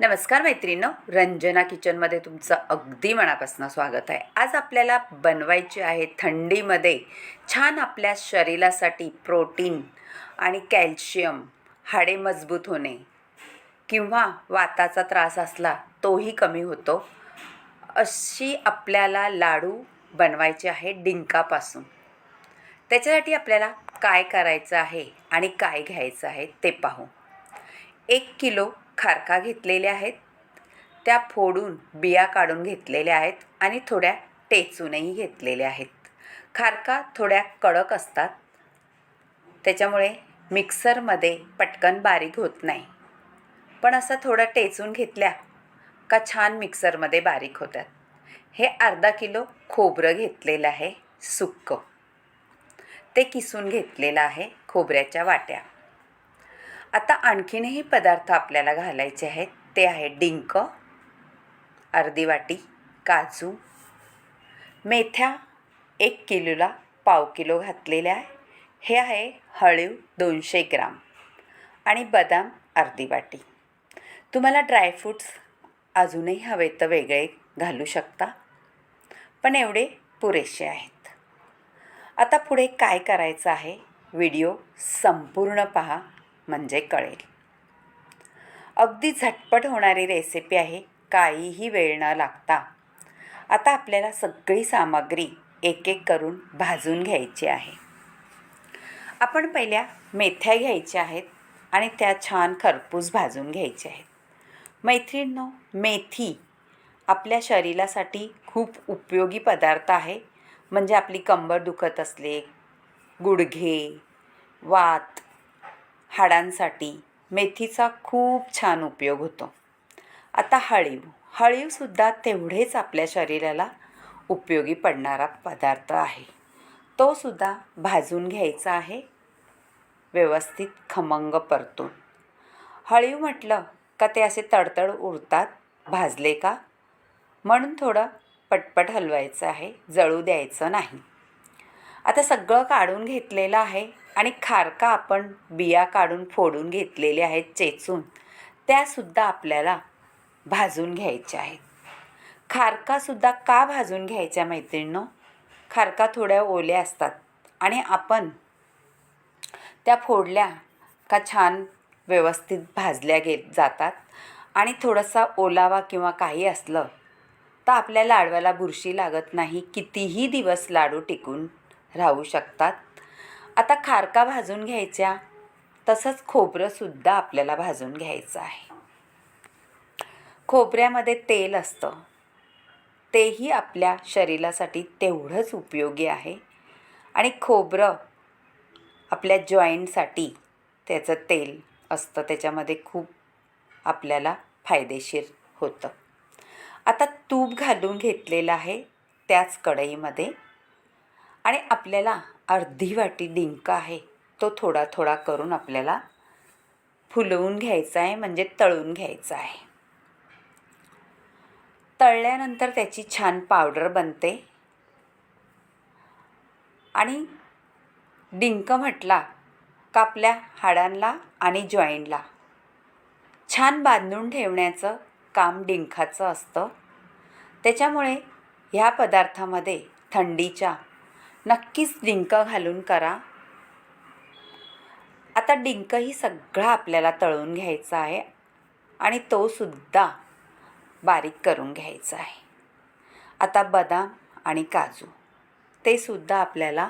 नमस्कार मैत्रिणींनो रंजना किचनमध्ये तुमचं अगदी मनापासून स्वागत आहे. आज आपल्याला बनवायची आहे थंडीमध्ये छान आपल्या शरीरासाठी प्रोटीन आणि कॅल्शियम हाडे मजबूत होणे किंवा वाताचा त्रास असला तोही कमी होतो. अशी आपल्याला लाडू बनवायचे आहे डिंकापासून. त्याच्यासाठी आपल्याला काय करायचं आहे आणि काय घ्यायचं आहे ते पाहू. एक किलो खारका घेतलेल्या आहेत. त्या फोडून बिया काढून घेतलेल्या आहेत आणि थोड्या टेचूनही घेतलेल्या आहेत. खारका थोड्या कडक असतात. त्याच्यामुळे मिक्सरमध्ये पटकन बारीक होत नाही. पण असं थोडं टेचून घेतल्या का छान मिक्सरमध्ये बारीक होतात. हे अर्धा किलो खोबरं घेतलेलं आहे सुक्कं. ते किसून घेतलेलं आहे खोबऱ्याच्या वाट्या. आता आणखीनही पदार्थ आपल्याला घालायचे आहेत. ते आहे डिंक अर्धी वाटी काजू मेथ्या एक किलोला पाव किलो घातलेल्या आहे. हे आहे हळीव दोनशे ग्राम आणि बदाम अर्धी वाटी. तुम्हाला ड्रायफ्रूट्स अजूनही हवे तर वेगळे घालू शकता पण एवढे पुरेसे आहेत. आता पुढे काय करायचं आहे? व्हिडिओ संपूर्ण पहा. म्हणजे कळेल. अगदी झटपट होणारी रेसिपी आहे काहीही वेळ न लागता. आता आपल्याला सगळी सामग्री एक एक करून भाजून घ्यायची आहे. आपण पहिल्या मेथ्या घ्यायच्या आहेत आणि त्या छान खरपूस भाजून घ्यायच्या आहेत. मैत्रिणींनो मेथी आपल्या शरीरासाठी खूप उपयोगी पदार्थ आहे. म्हणजे आपली कंबर दुखत असले गुडघे वात हाडांसाठी मेथीचा खूप छान उपयोग होतो. आता हळीव. हळीवसुद्धा तेवढेच आपल्या शरीराला उपयोगी पडणारा पदार्थ आहे. तो सुद्धा भाजून घ्यायचा आहे. व्यवस्थित खमंग परतून. हळीव म्हटलं का ते असे तडतड उडतात भाजले का? म्हणून थोडं पटपट हलवायचं आहे जळू द्यायचं नाही. आता सगळं काढून घेतलेलं आहे. आणि खारका आपण बिया काढून फोडून घेतलेल्या आहेत चेचून त्यासुद्धा आपल्याला भाजून घ्यायच्या आहेत. खारकासुद्धा का भाजून घ्यायच्या मैत्रिणींनो? खारका थोड्या ओल्या असतात आणि आपण त्या फोडल्या का छान व्यवस्थित भाजल्या गे जातात आणि थोडासा ओलावा किंवा काही असलं तर आपल्या लाडवाला बुरशी लागत नाही कितीही दिवस लाडू टिकून राहू शकतात. आता खारका भाजून घ्यायच्या. तसंच खोबरंसुद्धा आपल्याला भाजून घ्यायचं आहे. खोबऱ्यामध्ये तेल असतं. तेही आपल्या शरीरासाठी तेवढंच उपयोगी आहे. आणि खोबरं आपल्या जॉईंटसाठी त्याचं तेल असतं. त्याच्यामध्ये खूप आपल्याला फायदेशीर होतं. आता तूप घालून घेतलेलं आहे त्याच कढईमध्ये. आणि आपल्याला अर्धी वाटी डिंक आहे. तो थोडा थोडा करून आपल्याला फुलवून घ्यायचा आहे म्हणजे तळून घ्यायचा आहे. तळल्यानंतर त्याची छान पावडर बनते. आणि डिंक म्हटला का आपल्या हाडांना आणि जॉईंटला छान बांधून ठेवण्याचं काम डिंखाचं असतं. त्याच्यामुळे ह्या पदार्थामध्ये थंडीच्या नक्कीच डिंक घालून करा. आता डिंकही सगळा आपल्याला तळून घ्यायचा आहे आणि तोसुद्धा बारीक करून घ्यायचा आहे. आता बदाम आणि काजू ते सुद्धा आपल्याला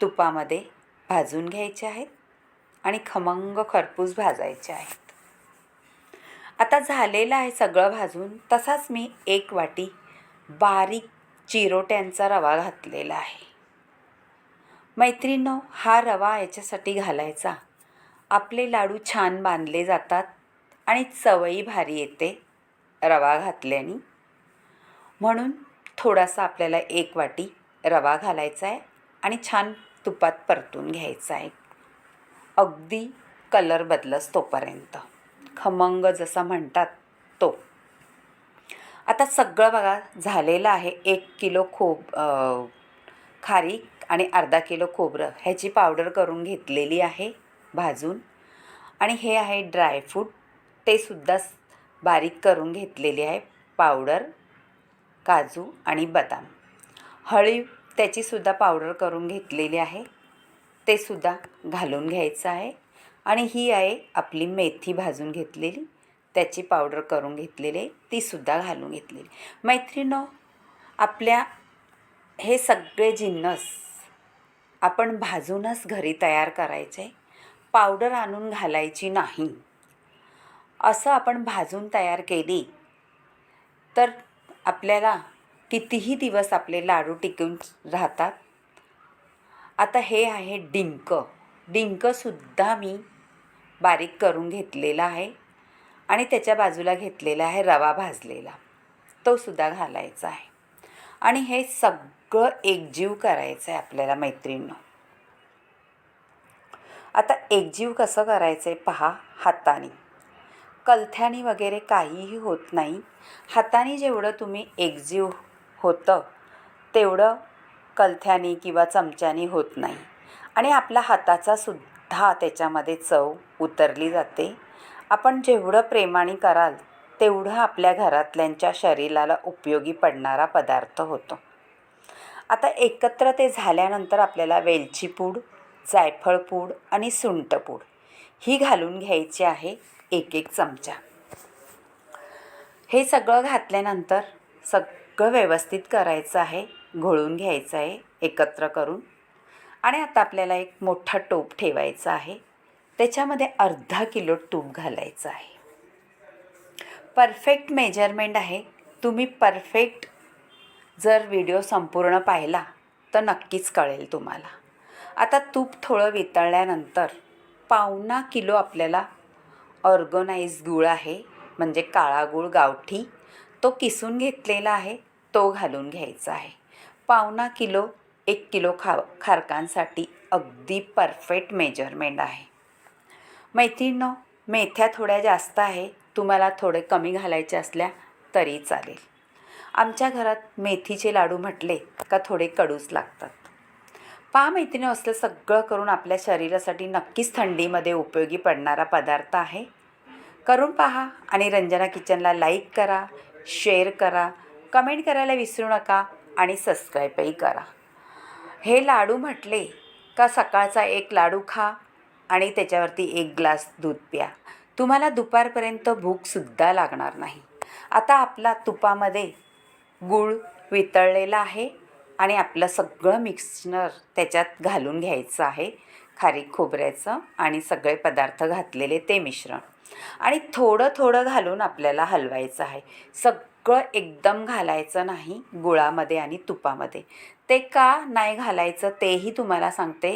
तुपामध्ये भाजून घ्यायचे आहेत आणि खमंग खरपूस भाजायचे आहेत. आता झालेलं आहे सगळं भाजून तसाच मी एक वाटी बारीक चिरोट्यांचा रवा घातलेला आहे. मैत्रिणींनो हा रवा याच्यासाठी घालायचा. आपले लाडू छान बांधले जातात आणि चवई भारी येते रवा घातल्याने. म्हणून थोडासा आपल्याला एक वाटी रवा घालायचा आहे आणि छान तुपात परतून घ्यायचा आहे. अगदी कलर बदलस तोपर्यंत. खमंग जसा म्हणतात तो. आता सगळं बघा झालेलं आहे. एक किलो खोब खारीक आणि अर्धा किलो खोबरं. ह्याची पावडर करून घेतलेली आहे भाजून. आणि हे आहे ड्रायफ्रूट ते सुद्धा बारीक करून घेतलेली आहे. पावडर काजू आणि बदाम. हळी त्याचीसुद्धा पावडर करून घेतलेली आहे. ते सुद्धा घालून घ्यायचं आहे. आणि ही आहे आपली मेथी भाजून घेतलेली. त्याची पावडर करून घेतलेली आहे तीसुद्धा घालून घेतलेली मैत्रिणो आपल्या हे सगळे जिन्नस आपण भाजूनच घरी तयार करायचे पावडर आणून घालायची नाही. असं आपण भाजून तयार केली तर आपल्याला कितीही दिवस आपले लाडू टिकून राहतात. आता हे आहे डिंक. डिंकसुद्धा मी बारीक करून घेतलेलं आहे. आणि त्याच्या बाजूला घेतलेला आहे रवा भाजलेला. तो सुद्धा घालायचा आहे. आणि हे सगळं एकजीव करायचं आहे आपल्याला मैत्रिणीनं. आता एकजीव कसं करायचं आहे पहा हाताने. कलथ्यानी वगैरे काहीही होत नाही. हाताने जेवढं तुम्ही एकजीव होतं तेवढं कलथ्यानी किंवा चमच्यानी होत नाही. आणि आपला हाताचा सुद्धा त्याच्यामध्ये चव उतरली जाते. आपण जेवढं प्रेमाने कराल तेवढं आपल्या घरातल्यांच्या शरीराला उपयोगी पडणारा पदार्थ होतो. आता एकत्र ते झाल्यानंतर आपल्याला वेलची पूड जायफळ पूड आणि सुंठ पूड ही घालून घ्यायची आहे एक एक चमचा. हे सगळं घातल्यानंतर सगळं व्यवस्थित करायचं आहे घोळून घ्यायचं आहे एकत्र करून. आणि आता आपल्याला एक मोठा टोप ठेवायचा आहे. त्याच्यामध्ये अर्धा किलो तूप घालायचं आहे. परफेक्ट मेजरमेंट आहे. तुम्ही परफेक्ट जर व्हिडिओ संपूर्ण पाहिला तर नक्कीच कळेल तुम्हाला. आता तूप थोडं वितळल्यानंतर पावणा किलो आपल्याला ऑर्गनाईज गूळ आहे म्हणजे काळा गूळ गावठी. तो किसून घेतलेला आहे तो घालून घ्यायचा आहे. पावणा किलो एक किलो खा खारकांसाठी अगदी परफेक्ट मेजरमेंट आहे. मैत्रिणींनो मेथ्या थोड्या जास्त आहे तुम्हाला थोडे कमी घालायचे असल्या तरी चालेल. आमच्या घरात मेथीचे लाडू म्हटले का थोडे कडूच लागतात. पहा मैत्रिणी असलं सगळं करून आपल्या शरीरासाठी नक्कीच थंडीमध्ये उपयोगी पडणारा पदार्थ आहे. करून पहा आणि रंजना किचनला लाईक करा शेअर करा कमेंट करायला विसरू नका आणि सबस्क्राईबही करा. हे लाडू म्हटले का सकाळचा एक लाडू खा आणि त्याच्यावरती एक ग्लास दूध प्या. तुम्हाला दुपारपर्यंत भूकसुद्धा लागणार नाही. आता आपला तुपामध्ये गूळ वितळलेला आहे आणि आपलं सगळं मिक्सनर त्याच्यात घालून घ्यायचं आहे. खारीक खोबऱ्याचं आणि सगळे पदार्थ घातलेले ते मिश्रण. आणि थोडं थोडं घालून आपल्याला हलवायचं आहे. सग सगळं एकदम घालायचं नाही गुळामध्ये आणि तुपामध्ये. ते का नाही घालायचं तेही तुम्हाला सांगते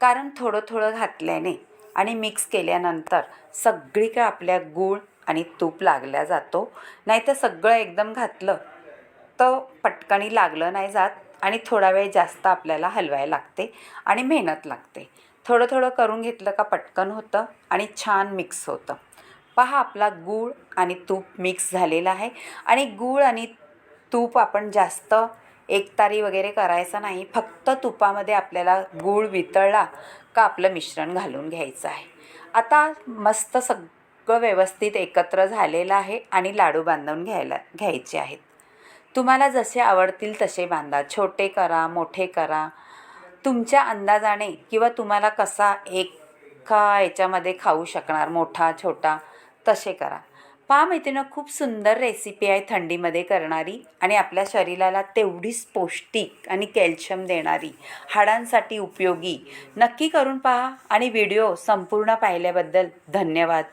कारण थोडं थोडं घातल्याने आणि मिक्स केल्यानंतर सगळीकडे आपल्या गूळ आणि तूप लागल्या जातो. नाहीतर सगळं एकदम घातलं तर पटकनी लागलं नाही जात आणि थोडा वेळ जास्त आपल्याला हलवायला लागते आणि मेहनत लागते. थोडं थोडं करून घेतलं का पटकन होतं आणि छान मिक्स होतं. पहा आपला गूळ आणि तूप मिक्स झालेला आहे. आणि गूळ आणि तूप आपण जास्त एकतारी वगैरे करायचं नाही. फक्त तुपामध्ये आपल्याला गूळ वितळला का आपलं मिश्रण घालून घ्यायचं आहे. आता मस्त सगळं व्यवस्थित एकत्र झालेलं आहे आणि लाडू बांधून घ्यायला घ्यायचे आहेत. तुम्हाला जसे आवडतील तसे बांधा. छोटे करा मोठे करा. तुमच्या अंदाजाने किंवा तुम्हाला कसा एका याच्यामध्ये खाऊ शकणार मोठा छोटा तसे करा. पहा मैत्रिणं खूप सुंदर रेसिपी आहे थंडीमध्ये करणारी आणि आपल्या शरीराला तेवढीच पौष्टिक आणि कॅल्शियम देणारी हाडांसाठी उपयोगी. नक्की करून पहा आणि व्हिडिओ संपूर्ण पाहिल्याबद्दल धन्यवाद.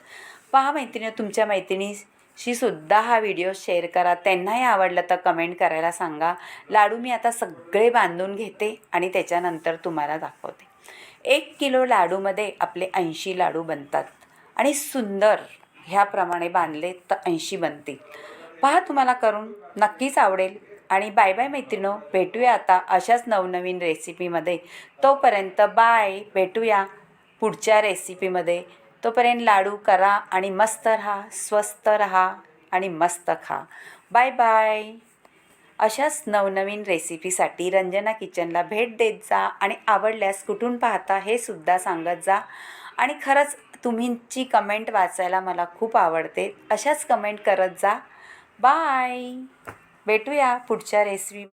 पहा मैत्रिणी तुमच्या मैत्रिणीशी सुद्धा हा व्हिडिओ शेअर करा. त्यांनाही आवडलं तर कमेंट करायला सांगा. लाडू मी आता सगळे बांधून घेते आणि त्याच्यानंतर तुम्हाला दाखवते. एक किलो लाडूमध्ये आपले ऐंशी लाडू बनतात आणि सुंदर ह्याप्रमाणे बांधले तर ऐंशी बनतील. पहा तुम्हाला करून नक्कीच आवडेल. आणि बाय बाय मैत्रिणो भेटूया आता अशाच नवनवीन रेसिपीमध्ये. तोपर्यंत बाय भेटूया पुढच्या रेसिपीमध्ये. तोपर्यंत लाडू करा आणि मस्त राहा स्वस्त राहा आणि मस्त खा. Bye bye. अशाच नवनवीन रेसिपीसाठी रंजना किचनला भेट देत जा आणि आवडल्यास कुठून पाहता हे सुद्धा सांगत जा. आणि खरंच तुम्हीची कमेंट वाचायला मला खूप आवडते. अशाच कमेंट करत जा. बाय भेटूया पुढच्या रेसिपी